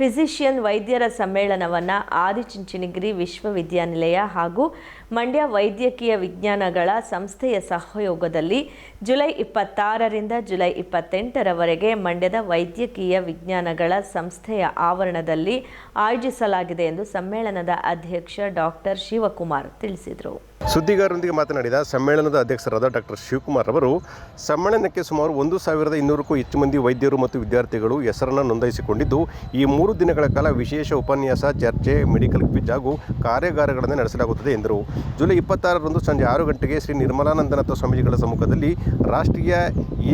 ಫಿಸಿಷಿಯನ್ ವೈದ್ಯರ ಸಮ್ಮೇಳನವನ್ನು ಆದಿಚುಂಚನಗಿರಿ ವಿಶ್ವವಿದ್ಯಾನಿಲಯ ಹಾಗೂ ಮಂಡ್ಯ ವೈದ್ಯಕೀಯ ವಿಜ್ಞಾನಗಳ ಸಂಸ್ಥೆಯ ಸಹಯೋಗದಲ್ಲಿ ಜುಲೈ ಇಪ್ಪತ್ತಾರರಿಂದ ಜುಲೈ ಇಪ್ಪತ್ತೆಂಟರವರೆಗೆ ಮಂಡ್ಯದ ವೈದ್ಯಕೀಯ ವಿಜ್ಞಾನಗಳ ಸಂಸ್ಥೆಯ ಆವರಣದಲ್ಲಿ ಆಯೋಜಿಸಲಾಗಿದೆ ಎಂದು ಸಮ್ಮೇಳನದ ಅಧ್ಯಕ್ಷ ಡಾಕ್ಟರ್ ಶಿವಕುಮಾರ್ ತಿಳಿಸಿದರು. ಸುದ್ದಿಗಾರರೊಂದಿಗೆ ಮಾತನಾಡಿದ ಸಮ್ಮೇಳನದ ಅಧ್ಯಕ್ಷರಾದ ಡಾಕ್ಟರ್ ಶಿವಕುಮಾರ್ ಅವರು, ಸಮ್ಮೇಳನಕ್ಕೆ ಸುಮಾರು ಒಂದು ಸಾವಿರದ ಇನ್ನೂರಕ್ಕೂ ಹೆಚ್ಚು ಮಂದಿ ವೈದ್ಯರು ಮತ್ತು ವಿದ್ಯಾರ್ಥಿಗಳು ಹೆಸರನ್ನು ನೋಂದಾಯಿಸಿಕೊಂಡಿದ್ದು, ಈ ಮೂರು ದಿನಗಳ ಕಾಲ ವಿಶೇಷ ಉಪನ್ಯಾಸ, ಚರ್ಚೆ, ಮೆಡಿಕಲ್ ಕ್ವಿಜ್ ಹಾಗೂ ಕಾರ್ಯಾಗಾರಗಳನ್ನು ನಡೆಸಲಾಗುತ್ತದೆ ಎಂದರು. ಜುಲೈ ಇಪ್ಪತ್ತಾರರಂದು ಸಂಜೆ ಆರು ಗಂಟೆಗೆ ಶ್ರೀ ನಿರ್ಮಲಾನಂದನಾಥ ಸ್ವಾಮೀಜಿಗಳ ಸಮ್ಮುಖದಲ್ಲಿ ರಾಷ್ಟ್ರೀಯ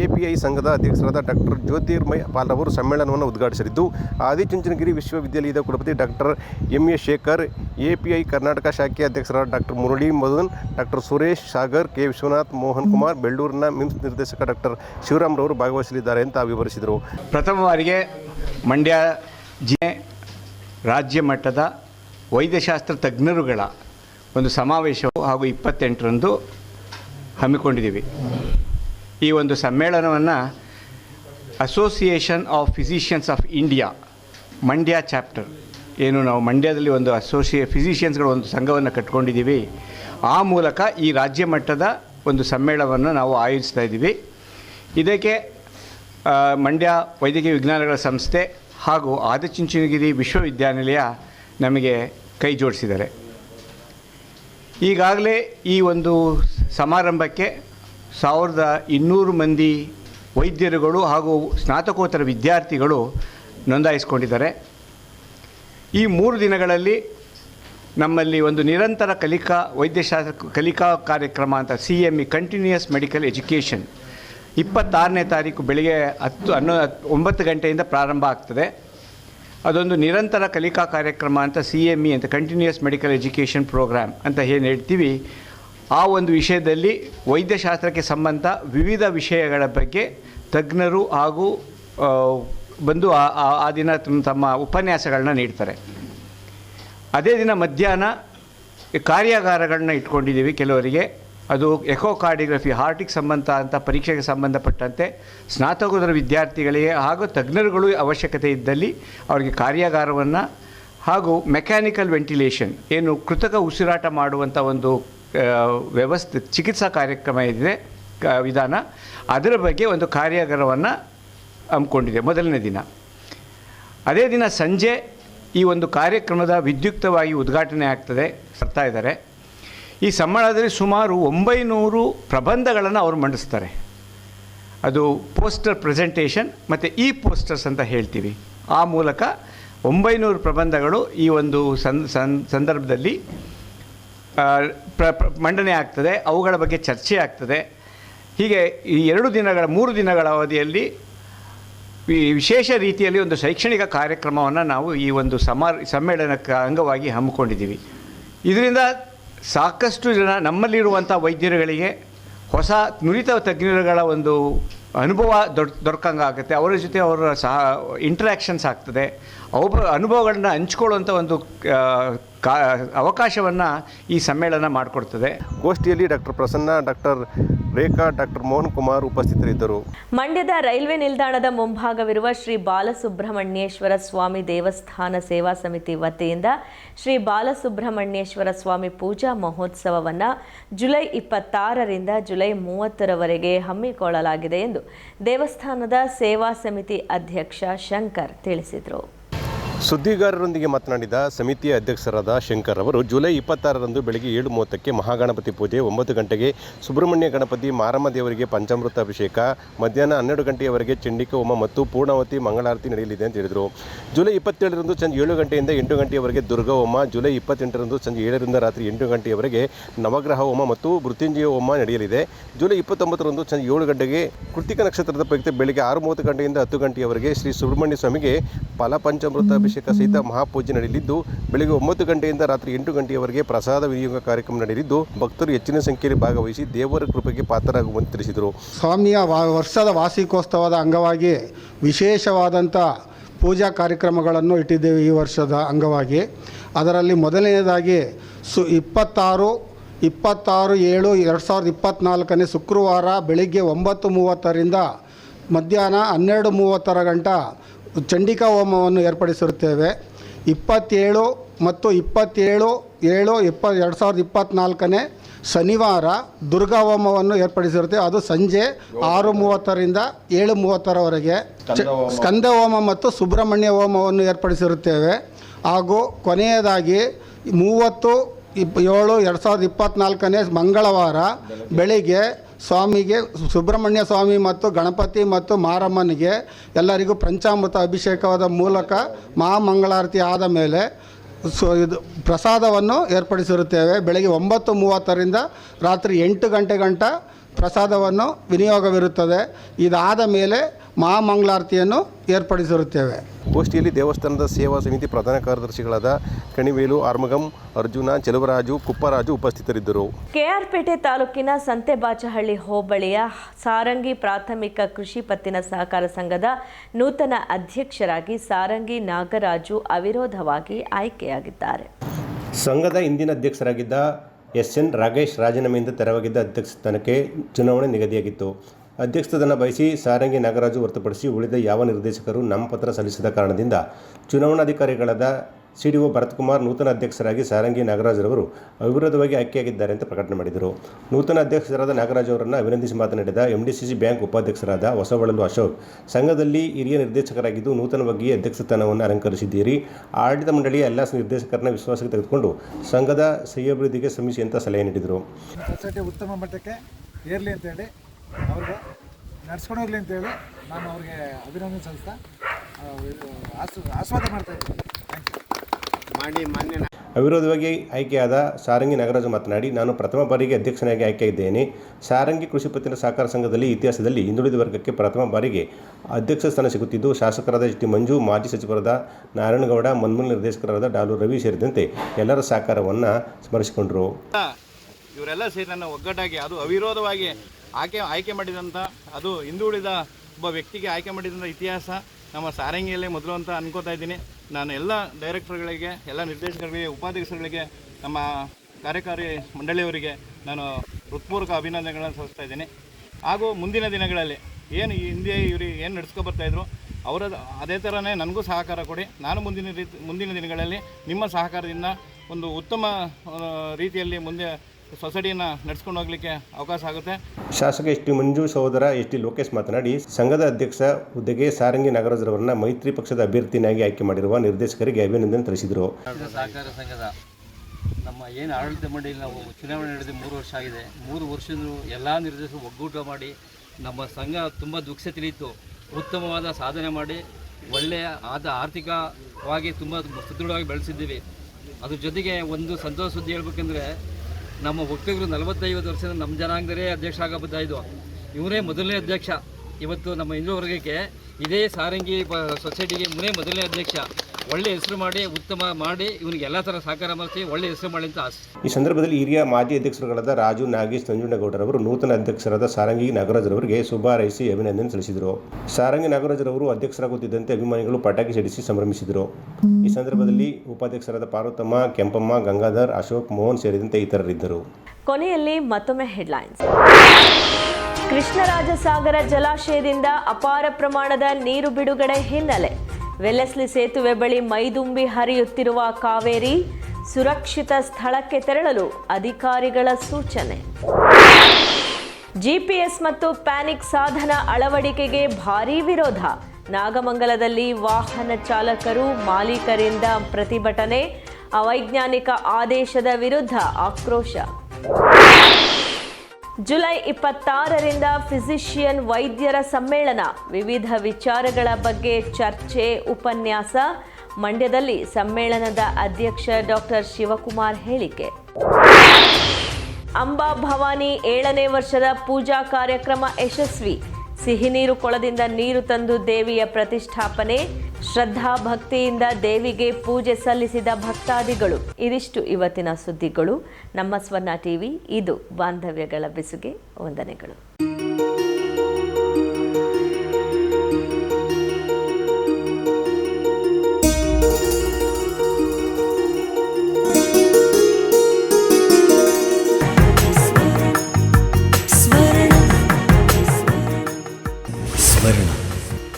ಎಪಿಐ ಸಂಘದ ಅಧ್ಯಕ್ಷರಾದ ಡಾಕ್ಟರ್ ಜ್ಯೋತಿರ್ಮಯ ಪಾಲ್ ಅವರು ಸಮ್ಮೇಳನವನ್ನು ಉದ್ಘಾಟಿಸಲಿದ್ದು, ಆದಿಚುಂಚನಗಿರಿ ವಿಶ್ವವಿದ್ಯಾಲಯದ ಕುಲಪತಿ doctor M A Shekhar API Karnataka ಶಾಖೆ ಅಧ್ಯಕ್ಷರಾದ doctor Murali Madan doctor Suresh Sagar, K Vishwanath, Mohan Kumar, ಬೆಳ್ಳೂರಿನ MIMS ನಿರ್ದೇಶಕ ಡಾಕ್ಟರ್ ಶಿವರಾಮ್ರವರು ಭಾಗವಹಿಸಲಿದ್ದಾರೆ ಅಂತ ವಿವರಿಸಿದರು. ಪ್ರಥಮ ಬಾರಿಗೆ ಮಂಡ್ಯ ಜಿಲ್ಲೆ ರಾಜ್ಯ ಮಟ್ಟದ ವೈದ್ಯಶಾಸ್ತ್ರ ತಜ್ಞರುಗಳ ಒಂದು ಸಮಾವೇಶವು ಹಾಗೂ ಇಪ್ಪತ್ತೆಂಟರಂದು ಹಮ್ಮಿಕೊಂಡಿದ್ದೀವಿ. ಈ ಒಂದು ಸಮ್ಮೇಳನವನ್ನು association of physicians of India Mandya chapter. ಏನು ನಾವು ಮಂಡ್ಯದಲ್ಲಿ ಒಂದು ಅಸೋಸಿಯೇ ಫಿಸಿಷಿಯನ್ಸ್ಗಳ ಒಂದು ಸಂಘವನ್ನು ಕಟ್ಕೊಂಡಿದ್ದೀವಿ. ಆ ಮೂಲಕ ಈ ರಾಜ್ಯ ಮಟ್ಟದ ಒಂದು ಸಮ್ಮೇಳನವನ್ನು ನಾವು ಆಯೋಜಿಸ್ತಾ ಇದ್ದೀವಿ. ಇದಕ್ಕೆ ಮಂಡ್ಯ ವೈದ್ಯಕೀಯ ವಿಜ್ಞಾನಗಳ ಸಂಸ್ಥೆ ಹಾಗೂ ಆದಿಚುಂಚನಗಿರಿ ವಿಶ್ವವಿದ್ಯಾನಿಲಯ ನಮಗೆ ಕೈ ಜೋಡಿಸಿದ್ದಾರೆ. ಈಗಾಗಲೇ ಈ ಒಂದು ಸಮಾರಂಭಕ್ಕೆ ಸಾವಿರದ ಇನ್ನೂರು ಮಂದಿ ವೈದ್ಯರುಗಳು ಹಾಗೂ ಸ್ನಾತಕೋತ್ತರ ವಿದ್ಯಾರ್ಥಿಗಳು ನೋಂದಾಯಿಸಿಕೊಂಡಿದ್ದಾರೆ. ಈ ಮೂರು ದಿನಗಳಲ್ಲಿ ನಮ್ಮಲ್ಲಿ ಒಂದು ನಿರಂತರ ಕಲಿಕಾ ವೈದ್ಯಶಾಸ್ತ್ರ ಕಲಿಕಾ ಕಾರ್ಯಕ್ರಮ ಅಂತ C M E continuous medical education ಇಪ್ಪತ್ತಾರನೇ ತಾರೀಕು ಬೆಳಿಗ್ಗೆ ಹತ್ತು, ಹನ್ನೊ, ಒಂಬತ್ತು ಗಂಟೆಯಿಂದ ಪ್ರಾರಂಭ ಆಗ್ತದೆ. ಅದೊಂದು ನಿರಂತರ ಕಲಿಕಾ ಕಾರ್ಯಕ್ರಮ ಅಂತ ಸಿ ಎಂ ಇ ಅಂತ ಕಂಟಿನ್ಯೂಯಸ್ ಮೆಡಿಕಲ್ ಎಜುಕೇಷನ್ ಪ್ರೋಗ್ರಾಮ್ ಅಂತ ಏನು ಹೇಳ್ತೀವಿ. ಆ ಒಂದು ವಿಷಯದಲ್ಲಿ ವೈದ್ಯಶಾಸ್ತ್ರಕ್ಕೆ ಸಂಬಂಧ ವಿವಿಧ ವಿಷಯಗಳ ಬಗ್ಗೆ ತಜ್ಞರು ಹಾಗೂ ಬಂದು ಆ- ದಿನ ತಮ್ಮ- ಉಪನ್ಯಾಸಗಳನ್ನ ನೀಡ್ತಾರೆ. ಅದೇ ದಿನ ಮಧ್ಯಾಹ್ನ ಕಾರ್ಯಾಗಾರಗಳನ್ನ ಇಟ್ಕೊಂಡಿದ್ದೀವಿ ಕೆಲವರಿಗೆ. ಅದು ಎಕೋಕಾರ್ಡಿಗ್ರಫಿ ಹಾರ್ಟಿಗೆ ಸಂಬಂಧ ಅಂತ, ಪರೀಕ್ಷೆಗೆ ಸಂಬಂಧಪಟ್ಟಂತೆ ಸ್ನಾತಕೋತ್ತರ ವಿದ್ಯಾರ್ಥಿಗಳಿಗೆ ಹಾಗೂ ತಜ್ಞರುಗಳು ಅವಶ್ಯಕತೆ ಇದ್ದಲ್ಲಿ ಅವರಿಗೆ ಕಾರ್ಯಾಗಾರವನ್ನು ಹಾಗೂ ಮೆಕ್ಯಾನಿಕಲ್ ವೆಂಟಿಲೇಷನ್ ಏನು ಕೃತಕ ಉಸಿರಾಟ ಮಾಡುವಂಥ ಒಂದು ವ್ಯವಸ್ಥೆ, ಚಿಕಿತ್ಸಾ ಕಾರ್ಯಕ್ರಮ ಇದೆ ವಿಧಾನ. ಅದರ ಬಗ್ಗೆ ಒಂದು ಕಾರ್ಯಾಗಾರವನ್ನು ಹಮ್ಮಿಕೊಂಡಿದೆ ಮೊದಲನೇ ದಿನ. ಅದೇ ದಿನ ಸಂಜೆ ಈ ಒಂದು ಕಾರ್ಯಕ್ರಮದ ವಿದ್ಯುಕ್ತವಾಗಿ ಉದ್ಘಾಟನೆ ಆಗ್ತದೆ, ಬರ್ತಾ ಇದ್ದಾರೆ. ಈ ಸಮ್ಮೇಳನದಲ್ಲಿ ಸುಮಾರು ಒಂಬೈನೂರು ಪ್ರಬಂಧಗಳನ್ನು ಅವರು ಮಂಡಿಸ್ತಾರೆ. ಅದು ಪೋಸ್ಟರ್ ಪ್ರೆಸೆಂಟೇಷನ್ ಮತ್ತು ಇ ಪೋಸ್ಟರ್ಸ್ ಅಂತ ಹೇಳ್ತೀವಿ. ಆ ಮೂಲಕ ಒಂಬೈನೂರು ಪ್ರಬಂಧಗಳು ಈ ಒಂದು ಸಂದರ್ಭದಲ್ಲಿ ಪ್ರ, ಪ್ರ- ಮಂಡನೆ ಆಗ್ತದೆ, ಅವುಗಳ ಬಗ್ಗೆ ಚರ್ಚೆ ಆಗ್ತದೆ. ಹೀಗೆ ಈ ಎರಡು ದಿನಗಳ, ಮೂರು ದಿನಗಳ ಅವಧಿಯಲ್ಲಿ ಈ ವಿಶೇಷ ರೀತಿಯಲ್ಲಿ ಒಂದು ಶೈಕ್ಷಣಿಕ ಕಾರ್ಯಕ್ರಮವನ್ನು ನಾವು ಈ ಒಂದು ಸಮಾರ, ಸಮ್ಮೇಳನಕ್ಕೆ ಅಂಗವಾಗಿ ಹಮ್ಮಿಕೊಂಡಿದ್ದೀವಿ. ಇದರಿಂದ ಸಾಕಷ್ಟು ಜನ ನಮ್ಮಲ್ಲಿರುವಂಥ ವೈದ್ಯರುಗಳಿಗೆ ಹೊಸ ನುರಿತ ತಜ್ಞರುಗಳ ಒಂದು ಅನುಭವ ದೊಡ್ಡ ದೊರಕಂಗೆ ಆಗುತ್ತೆ. ಅವರ ಜೊತೆ ಅವರ ಸಹ ಇಂಟ್ರ್ಯಾಕ್ಷನ್ಸ್ ಆಗ್ತದೆ. ಅವು ಅನುಭವಗಳನ್ನ ಹಂಚ್ಕೊಳ್ಳುವಂಥ ಒಂದು ಕಾ ಅವಕಾಶವನ್ನು ಈ ಸಮ್ಮೇಳನ ಮಾಡಿಕೊಡ್ತದೆ. ಗೋಷ್ಠಿಯಲ್ಲಿ doctor Prasanna doctor Rekha doctor Mohan Kumar ಉಪಸ್ಥಿತರಿದ್ದರು. ಮಂಡ್ಯದ ರೈಲ್ವೆ ನಿಲ್ದಾಣದ ಮುಂಭಾಗವಿರುವ ಶ್ರೀ ಬಾಲಸುಬ್ರಹ್ಮಣ್ಯೇಶ್ವರ ಸ್ವಾಮಿ ದೇವಸ್ಥಾನ ಸೇವಾ ಸಮಿತಿ ವತಿಯಿಂದ ಶ್ರೀ ಬಾಲಸುಬ್ರಹ್ಮಣ್ಯೇಶ್ವರ ಸ್ವಾಮಿ ಪೂಜಾ ಮಹೋತ್ಸವವನ್ನು ಜುಲೈ ಇಪ್ಪತ್ತಾರರಿಂದ ಜುಲೈ ಮೂವತ್ತರವರೆಗೆ ಹಮ್ಮಿಕೊಳ್ಳಲಾಗಿದೆ ಎಂದು ದೇವಸ್ಥಾನದ ಸೇವಾ ಸಮಿತಿ ಅಧ್ಯಕ್ಷ ಶಂಕರ್ ತಿಳಿಸಿದರು. ಸುದ್ದಿಗಾರರೊಂದಿಗೆ ಮಾತನಾಡಿದ ಸಮಿತಿಯ ಅಧ್ಯಕ್ಷರಾದ ಶಂಕರ್ ಅವರು, ಜುಲೈ ಇಪ್ಪತ್ತಾರರಂದು ಬೆಳಗ್ಗೆ ಏಳು ಮೂವತ್ತಕ್ಕೆ ಮಹಾಗಣಪತಿ ಪೂಜೆ, ಒಂಬತ್ತು ಗಂಟೆಗೆ ಸುಬ್ರಹ್ಮಣ್ಯ ಗಣಪತಿ, ಮಾರಮ್ಮ ದೇವರಿಗೆ ಪಂಚಾಮೃತ ಅಭಿಷೇಕ ಮಧ್ಯಾಹ್ನ ಹನ್ನೆರಡು ಗಂಟೆಯವರೆಗೆ ಚಂಡಿಕ ಹೋಮ ಮತ್ತು ಪೂರ್ಣಾವತಿ ಮಂಗಳಾರತಿ ನಡೆಯಲಿದೆ ಅಂತ ಹೇಳಿದರು. ಜುಲೈ ಇಪ್ಪತ್ತೇಳರಂದು ಸಂಜೆ ಏಳು ಗಂಟೆಯಿಂದ ಎಂಟು ಗಂಟೆಯವರೆಗೆ ದುರ್ಗಾ ಹೋಮ ಜುಲೈ ಇಪ್ಪತ್ತೆಂಟರಂದು ಸಂಜೆ ಏಳರಿಂದ ರಾತ್ರಿ ಎಂಟು ಗಂಟೆಯವರೆಗೆ ನವಗ್ರಹ ಹೋಮ ಮತ್ತು ಮೃತ್ಯುಂಜಯ ಹೋಮ ನಡೆಯಲಿದೆ. ಜುಲೈ ಇಪ್ಪತ್ತೊಂಬತ್ತರಂದು ಸಂಜೆ ಏಳು ಗಂಟೆಗೆ ಕೃತಿಕ ನಕ್ಷತ್ರದ ಪ್ರಯುಕ್ತ ಬೆಳಗ್ಗೆ ಆರು ಮೂವತ್ತು ಗಂಟೆಯಿಂದ ಹತ್ತು ಗಂಟೆಯವರೆಗೆ ಶ್ರೀ ಸುಬ್ರಹ್ಮಣ್ಯ ಸ್ವಾಮಿಗೆ ಫಲಪಂಚಾಮೃತ ಅಭಿಷೇಕ ಸಹಿತ ಮಹಾಪೂಜೆ ನಡೆಯಲಿದ್ದು, ಬೆಳಗ್ಗೆ ಒಂಬತ್ತು ಗಂಟೆಯಿಂದ ರಾತ್ರಿ ಎಂಟು ಗಂಟೆಯವರೆಗೆ ಪ್ರಸಾದ ವಿನಿಯೋಗ ಕಾರ್ಯಕ್ರಮ ನಡೆಯಲಿದ್ದು, ಭಕ್ತರು ಹೆಚ್ಚಿನ ಸಂಖ್ಯೆಯಲ್ಲಿ ಭಾಗವಹಿಸಿ ದೇವರ ಕೃಪೆಗೆ ಪಾತ್ರರಾಗುವಂತೆ ತಿಳಿಸಿದರು. ಸ್ವಾಮಿಯ ವರ್ಷದ ವಾರ್ಷಿಕೋತ್ಸವದ ಅಂಗವಾಗಿ ವಿಶೇಷವಾದಂಥ ಪೂಜಾ ಕಾರ್ಯಕ್ರಮಗಳನ್ನು ಇಟ್ಟಿದ್ದೇವೆ ಈ ವರ್ಷದ ಅಂಗವಾಗಿ. ಅದರಲ್ಲಿ ಮೊದಲನೆಯದಾಗಿ ಸು, ಇಪ್ಪತ್ತಾರು ಇಪ್ಪತ್ತಾರು ಏಳು ಎರಡು ಸಾವಿರದ ಇಪ್ಪತ್ತ್ನಾಲ್ಕನೇ ಶುಕ್ರವಾರ ಬೆಳಿಗ್ಗೆ ಒಂಬತ್ತು ಮೂವತ್ತರಿಂದ ಮಧ್ಯಾಹ್ನ ಹನ್ನೆರಡು ಮೂವತ್ತರ ಗಂಟ ಚಂಡಿಕಾ ಹೋಮವನ್ನು ಏರ್ಪಡಿಸಿರುತ್ತೇವೆ. ಇಪ್ಪತ್ತೇಳು ಮತ್ತು ಇಪ್ಪತ್ತೇಳು ಏಳು ಇಪ್ಪ ಎರಡು ಸಾವಿರದ ಇಪ್ಪತ್ತ್ನಾಲ್ಕನೇ ಶನಿವಾರ ದುರ್ಗಾ ಹೋಮವನ್ನು ಏರ್ಪಡಿಸಿರುತ್ತೆ. ಅದು ಸಂಜೆ ಆರು ಮೂವತ್ತರಿಂದ ಏಳು ಮೂವತ್ತರವರೆಗೆ ಸ್ಕಂದ ಹೋಮ. ಮತ್ತು ಸುಬ್ರಹ್ಮಣ್ಯ ಹೋಮವನ್ನು ಏರ್ಪಡಿಸಿರುತ್ತೇವೆ. ಹಾಗೂ ಕೊನೆಯದಾಗಿ ಮೂವತ್ತು ಇಪ್ ಏಳು ಎರಡು ಸಾವಿರದ ಇಪ್ಪತ್ತ್ನಾಲ್ಕನೇ ಮಂಗಳವಾರ ಬೆಳಿಗ್ಗೆ ಸ್ವಾಮಿಗೆ, ಸುಬ್ರಹ್ಮಣ್ಯ ಸ್ವಾಮಿ ಮತ್ತು ಗಣಪತಿ ಮತ್ತು ಮಾರಮ್ಮನಿಗೆ ಎಲ್ಲರಿಗೂ ಪಂಚಾಮೃತ ಅಭಿಷೇಕವಾದ ಮೂಲಕ ಮಹಾಮಂಗಳಾರತಿ ಆದ ಮೇಲೆ ಸೊ ಇದು ಪ್ರಸಾದವನ್ನು ಏರ್ಪಡಿಸಿರುತ್ತೇವೆ. ಬೆಳಗ್ಗೆ ಒಂಬತ್ತು ಮೂವತ್ತರಿಂದ ರಾತ್ರಿ ಎಂಟು ಗಂಟೆ ಗಂಟ ಪ್ರಸಾದವನ್ನು ವಿನಿಯೋಗವಿರುತ್ತದೆ. ಇದಾದ ಮೇಲೆ ಮಹಾಮಂಗಳಾರತಿಯನ್ನು ಏರ್ಪಡಿಸಿರುತ್ತೇವೆ. ಗೋಷ್ಠಿಯಲ್ಲಿ ದೇವಸ್ಥಾನದ ಸೇವಾ ಸಮಿತಿ ಪ್ರಧಾನ ಕಾರ್ಯದರ್ಶಿಗಳಾದ ಕಣಿವೇಲು ಆರ್ಮಗಂ ಅರ್ಜುನ ಚೆಲುವರಾಜು ಕುಪ್ಪರಾಜು ಉಪಸ್ಥಿತರಿದ್ದರು. ಕೆಆರ್ಪೇಟೆ ತಾಲೂಕಿನ ಸಂತೆಬಾಚಹಳ್ಳಿ ಹೋಬಳಿಯ ಸಾರಂಗಿ ಪ್ರಾಥಮಿಕ ಕೃಷಿ ಪತ್ತಿನ ಸಹಕಾರ ಸಂಘದ ನೂತನ ಅಧ್ಯಕ್ಷರಾಗಿ ಸಾರಂಗಿ ನಾಗರಾಜು ಅವಿರೋಧವಾಗಿ ಆಯ್ಕೆಯಾಗಿದ್ದಾರೆ. ಸಂಘದ ಇಂದಿನ ಅಧ್ಯಕ್ಷರಾಗಿದ್ದ ಎಸ್ ಎನ್ ರಾಗೇಶ್ ರಾಜೀನಾಮೆಯಿಂದ ತೆರವಾಗಿದ್ದ ಅಧ್ಯಕ್ಷ ಸ್ಥಾನಕ್ಕೆ ಚುನಾವಣೆ ನಿಗದಿಯಾಗಿತ್ತು. ಅಧ್ಯಕ್ಷ ಸ್ಥಾನ ಬಯಸಿ ಸಾರಂಗಿ ನಾಗರಾಜು ಹೊರತುಪಡಿಸಿ ಉಳಿದ ಯಾವ ನಿರ್ದೇಶಕರು ನಾಮಪತ್ರ ಸಲ್ಲಿಸಿದ ಕಾರಣದಿಂದ ಚುನಾವಣಾಧಿಕಾರಿಗಳಾದ ಸಿ ಡಿ ಒ ಭರತ್ಕುಮಾರ್ ನೂತನ ಅಧ್ಯಕ್ಷರಾಗಿ ಸಾರಂಗಿ ನಾಗರಾಜರವರು ಅವಿರೋಧವಾಗಿ ಆಯ್ಕೆಯಾಗಿದ್ದಾರೆ ಅಂತ ಪ್ರಕಟಣೆ ಮಾಡಿದರು. ನೂತನ ಅಧ್ಯಕ್ಷರಾದ ನಾಗರಾಜ್ ಅವರನ್ನು ಅಭಿನಂದಿಸಿ ಮಾತನಾಡಿದ ಎಂಡಿಸಿಸಿ ಬ್ಯಾಂಕ್ ಉಪಾಧ್ಯಕ್ಷರಾದ ಹೊಸವಳಲು ಅಶೋಕ್, ಸಂಘದಲ್ಲಿ ಹಿರಿಯ ನಿರ್ದೇಶಕರಾಗಿದ್ದು ನೂತನವಾಗಿ ಅಧ್ಯಕ್ಷ ಸ್ಥಾನವನ್ನು ಅಲಂಕರಿಸಿದ್ದೀರಿ. ಆಡಳಿತ ಮಂಡಳಿಯ ಎಲ್ಲ ನಿರ್ದೇಶಕರನ್ನ ವಿಶ್ವಾಸಕ್ಕೆ ತೆಗೆದುಕೊಂಡು ಸಂಘದ ಶ್ರೇಯೋಭಿವೃದ್ಧಿಗೆ ಶ್ರಮಿಸಿ ಅಂತ ಸಲಹೆ ನೀಡಿದರು. ಉತ್ತಮ ಮಟ್ಟಕ್ಕೆ ಅಂತ ಅಂತೇಳಿ ಅವ್ರಿಗೆ ನಡ್ಸ್ಕೊಂಡು ಹೋಗ್ಲಿ ಅಂತೇಳಿ ನಾನು ಅವ್ರಿಗೆ ಅಭಿನಂದನೆ ಸಲ್ಲಿಸ್ತಾ ಆಸ್ ಆಸ್ವಾದ ಮಾಡ್ತಾ ಇದ್ದೀನಿ. ಥ್ಯಾಂಕ್ ಯು ಮಾಡಿ ಮಾನ್ಯ ಅವಿರೋಧವಾಗಿ ಆಯ್ಕೆಯಾದ ಸಾರಂಗಿ ನಾಗರಾಜು ಮಾತನಾಡಿ ನಾನು ಪ್ರಥಮ ಬಾರಿಗೆ ಅಧ್ಯಕ್ಷನಾಗಿ ಆಯ್ಕೆಯಿದ್ದೇನೆ ಸಾರಂಗಿ ಕೃಷಿ ಪತ್ತಿನ ಸಹಕಾರ ಸಂಘದಲ್ಲಿ ಇತಿಹಾಸದಲ್ಲಿ ಹಿಂದುಳಿದ ವರ್ಗಕ್ಕೆ ಪ್ರಥಮ ಬಾರಿಗೆ ಅಧ್ಯಕ್ಷ ಸ್ಥಾನ ಸಿಗುತ್ತಿದ್ದು ಶಾಸಕರಾದ ಎಚ್ ಟಿ ಮಂಜು ಮಾಜಿ ಸಚಿವರಾದ ನಾರಾಯಣಗೌಡ ಮನ್ಮೂಲ ನಿರ್ದೇಶಕರಾದ ಡಾಲು ರವಿ ಸೇರಿದಂತೆ ಎಲ್ಲರ ಸಹಕಾರವನ್ನು ಸ್ಮರಿಸಿಕೊಂಡರು. ಇವರೆಲ್ಲ ಸೇರಿ ನನ್ನ ಒಗ್ಗಟ್ಟಾಗಿ ಅದು ಅವಿರೋಧವಾಗಿ ಆಯ್ಕೆ ಆಯ್ಕೆ ಮಾಡಿದಂಥ ಅದು ಹಿಂದುಳಿದ ಒಬ್ಬ ವ್ಯಕ್ತಿಗೆ ಆಯ್ಕೆ ಮಾಡಿದಂಥ ಇತಿಹಾಸ ನಮ್ಮ ಸಾರಂಗಿಯಲ್ಲೇ ಮೊದಲು ಅಂತ ಅನ್ಕೋತಾ ಇದ್ದೀನಿ. ನಾನು ಎಲ್ಲ ಡೈರೆಕ್ಟರ್ಗಳಿಗೆ, ಎಲ್ಲ ನಿರ್ದೇಶಕರಿಗೆ, ಉಪಾಧ್ಯಕ್ಷರುಗಳಿಗೆ, ನಮ್ಮ ಕಾರ್ಯಕಾರಿ ಮಂಡಳಿಯವರಿಗೆ ನಾನು ಹೃತ್ಪೂರ್ವಕ ಅಭಿನಂದನೆಗಳನ್ನು ಸಲ್ಲಿಸ್ತಾ ಇದ್ದೀನಿ. ಹಾಗೂ ಮುಂದಿನ ದಿನಗಳಲ್ಲಿ ಏನು ಈ ಹಿಂದೆ ಇವರು ಏನು ನಡೆಸ್ಕೊಬರ್ತಾಯಿದ್ರು ಅವರ ಅದೇ ಥರನೇ ನನಗೂ ಸಹಕಾರ ಕೊಡಿ. ನಾನು ಮುಂದಿನ ರೀತಿ, ಮುಂದಿನ ದಿನಗಳಲ್ಲಿ ನಿಮ್ಮ ಸಹಕಾರದಿಂದ ಒಂದು ಉತ್ತಮ ರೀತಿಯಲ್ಲಿ ಮುಂದೆ ಸೊಸೈಟಿಯನ್ನು ನಡೆಸ್ಕೊಂಡು ಹೋಗ್ಲಿಕ್ಕೆ ಅವಕಾಶ ಆಗುತ್ತೆ. ಶಾಸಕ ಎಸ್ ಟಿ ಮಂಜು ಸಹೋದರ ಎಸ್ ಟಿ ಲೋಕೇಶ್ ಮಾತನಾಡಿ ಸಂಘದ ಅಧ್ಯಕ್ಷ ಹುದ್ದೆಗೆ ಸಾರಂಗಿ ನಾಗರಾಜರವರನ್ನ ಮೈತ್ರಿ ಪಕ್ಷದ ಅಭ್ಯರ್ಥಿನಾಗಿ ಆಯ್ಕೆ ಮಾಡಿರುವ ನಿರ್ದೇಶಕರಿಗೆ ಅಭಿನಂದನೆ ತಿಳಿಸಿದರು. ಸಹಕಾರ ಸಂಘದ. ನಮ್ಮ ಏನು ಆಡಳಿತ ಮಂಡಳಿ ನಾವು ಚುನಾವಣೆ ನಡೆದು ಮೂರು ವರ್ಷ ಆಗಿದೆ. ಮೂರು ವರ್ಷದ ಎಲ್ಲ ನಿರ್ದೇಶಕರು ಒಗ್ಗೂಟ ಮಾಡಿ ನಮ್ಮ ಸಂಘ ತುಂಬ ದುಃಖ ತಿಳಿಯಿತು. ಉತ್ತಮವಾದ ಸಾಧನೆ ಮಾಡಿ ಒಳ್ಳೆಯ ಆದ ಆರ್ಥಿಕವಾಗಿ ತುಂಬ ಸದೃಢವಾಗಿ ಬೆಳೆಸಿದ್ದೀವಿ. ಅದ್ರ ಜೊತೆಗೆ ಒಂದು ಸಂತೋಷ ಸುದ್ದಿ ಹೇಳ್ಬೇಕಂದ್ರೆ ನಮ್ಮ ಭಕ್ತಿಗರು ನಲವತ್ತೈವತ್ತು ವರ್ಷದ ನಮ್ಮ ಜನಾಂಗದರೇ ಅಧ್ಯಕ್ಷ ಇದ್ದು ಇವರೇ ಮೊದಲನೇ ಅಧ್ಯಕ್ಷ. ಇವತ್ತು ನಮ್ಮ ಹಿಂದೂ ವರ್ಗಕ್ಕೆ ಇದೇ ಸಾರಂಗಿ ಸೊಸೈಟಿಗೆ ಇವರೇ ಮೊದಲನೇ ಅಧ್ಯಕ್ಷ. ಒಳ್ಳೆ ಹೆಸರು ಮಾಡಿ ಉತ್ತಮ ಮಾಡಿ ಇವನಿಗೆ ಎಲ್ಲ ಥರ ಸಹಕಾರ ಮಾಡಿಸಿ ಒಳ್ಳೆ ಹೆಸರು ಮಾಡಿ ಅಂತ ಆಸೆ. ಈ ಸಂದರ್ಭದಲ್ಲಿ ಹಿರಿಯ ಮಾಜಿ ಅಧ್ಯಕ್ಷರುಗಳಾದ ರಾಜು ನಾಗೇಶ್ ನಂಜುಂಡಗೌಡರವರು ನೂತನ ಅಧ್ಯಕ್ಷರಾದ ಸಾರಂಗಿ ನಾಗರಾಜರವರಿಗೆ ಶುಭಾರೈಸಿ ಅಭಿನಂದನೆ ಸಲ್ಲಿಸಿದರು. ಸಾರಂಗಿ ನಾಗರಾಜರವರು ಅಧ್ಯಕ್ಷರಾಗುತ್ತಿದ್ದಂತೆ ಅಭಿಮಾನಿಗಳು ಪಟಾಕಿ ಸಿಡಿಸಿ ಸಂಭ್ರಮಿಸಿದರು. ಈ ಸಂದರ್ಭದಲ್ಲಿ ಉಪಾಧ್ಯಕ್ಷರಾದ ಪಾರ್ವತಮ್ಮ ಕೆಂಪಮ್ಮ ಗಂಗಾಧರ್ ಅಶೋಕ್ ಮೋಹನ್ ಸೇರಿದಂತೆ ಇತರರಿದ್ದರು. ಕೊನೆಯಲ್ಲಿ ಮತ್ತೊಮ್ಮೆ ಹೆಡ್ಲೈನ್ಸ್. ಕೃಷ್ಣರಾಜಸಾಗರ ಜಲಾಶಯದಿಂದ ಅಪಾರ ಪ್ರಮಾಣದ ನೀರು ಬಿಡುಗಡೆ ಹಿನ್ನೆಲೆ. ವೆಲ್ಲೆಸ್ಲಿ ಸೇತುವೆ ಬಳಿ ಮೈದುಂಬಿ ಹರಿಯುತ್ತಿರುವ ಕಾವೇರಿ ಸುರಕ್ಷಿತ ಸ್ಥಳಕ್ಕೆ ತೆರಳಲು ಅಧಿಕಾರಿಗಳ ಸೂಚನೆ. ಜಿಪಿಎಸ್ ಮತ್ತು ಪ್ಯಾನಿಕ್ ಸಾಧನ ಅಳವಡಿಕೆಗೆ ಭಾರೀ ವಿರೋಧ. ನಾಗಮಂಗಲದಲ್ಲಿ ವಾಹನ ಚಾಲಕರು ಮಾಲೀಕರಿಂದ ಪ್ರತಿಭಟನೆ, ಅವೈಜ್ಞಾನಿಕ ಆದೇಶದ ವಿರುದ್ಧ ಆಕ್ರೋಶ. ಜುಲೈ ಇಪ್ಪತ್ತಾರರಿಂದ ಫಿಸಿಷಿಯನ್ ವೈದ್ಯರ ಸಮ್ಮೇಳನ. ವಿವಿಧ ವಿಚಾರಗಳ ಬಗ್ಗೆ ಚರ್ಚೆ, ಉಪನ್ಯಾಸ. ಮಂಡ್ಯದಲ್ಲಿ ಸಮ್ಮೇಳನದ ಅಧ್ಯಕ್ಷ ಡಾಕ್ಟರ್ ಶಿವಕುಮಾರ್ ಹೇಳಿಕೆ. ಅಂಬಾ ಭವಾನಿ ಏಳನೇ ವರ್ಷದ ಪೂಜಾ ಕಾರ್ಯಕ್ರಮ ಯಶಸ್ವಿ. ಸಿಹಿನೀರು ಕೊಳದಿಂದ ನೀರು ತಂದು ದೇವಿಯ ಪ್ರತಿಷ್ಠಾಪನೆ. ಶ್ರದ್ಧಾ ಭಕ್ತಿಯಿಂದ ದೇವಿಗೆ ಪೂಜೆ ಸಲ್ಲಿಸಿದ ಭಕ್ತಾದಿಗಳು. ಇದಿಷ್ಟು ಇವತ್ತಿನ ಸುದ್ದಿಗಳು. ನಮ್ಮ ಸ್ವರ್ಣ ಟಿವಿ, ಇದು ಬಾಂಧವ್ಯಗಳ ಬೆಸುಗೆ ವಂದನೆಗಳು.